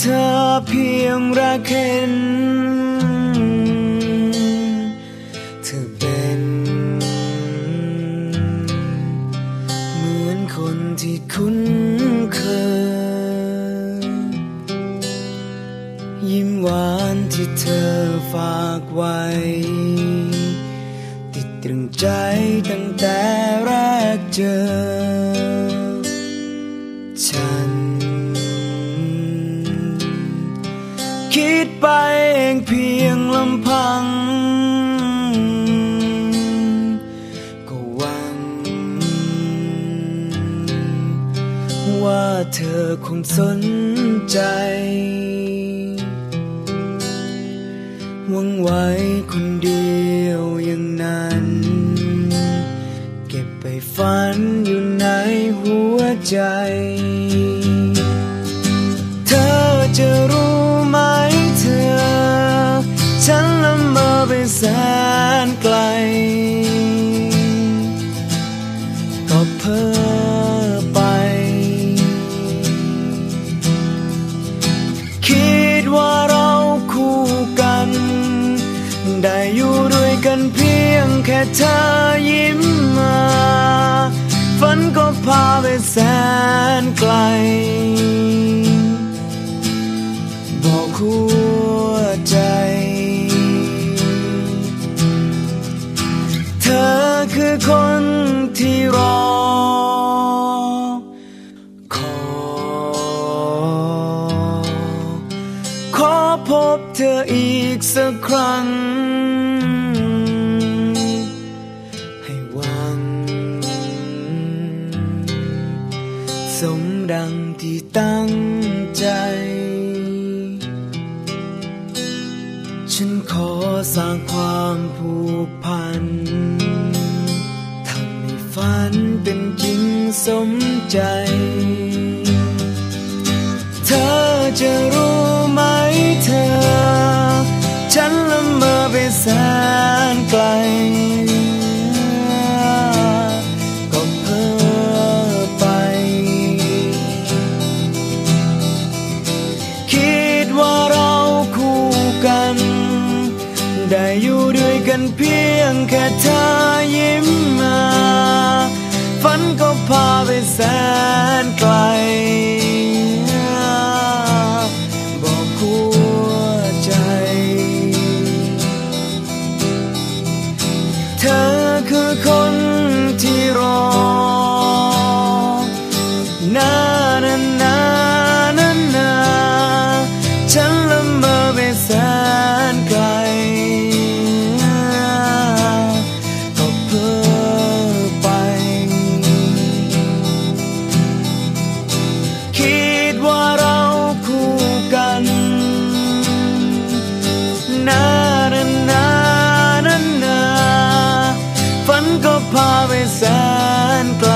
เธอเพียงรักเห็น เธอเป็น เหมือนคนที่คุ้นเคย ยิ้มหวานที่เธอฝากไว้ ติดตรึงใจตั้งแต่แรกเจอ คิดไปเองเพียงลำพัง ก็หวัง ว่าเธอคงสนใจหวังไว้คนเดียวอย่างนั้น เก็บไปฝันอยู่ในหัวใจ เธอจะรู้ ได้อยู่ด้วยกันเพียงแค่เธอยิ้มมา ฝันก็พาไปแสนไกล บอกหัวใจ เธอคือคนที่รอ พบเธออีกสักครั้ง ให้หวัง สมดังที่ตั้งใจ ฉันขอสร้างความผูกพันทำให้ฝันเป็นจริงสมใจ ได้อยู่ด้วยกันเพียงแค่เธอยิ้มมา ภาพไปแสนไกล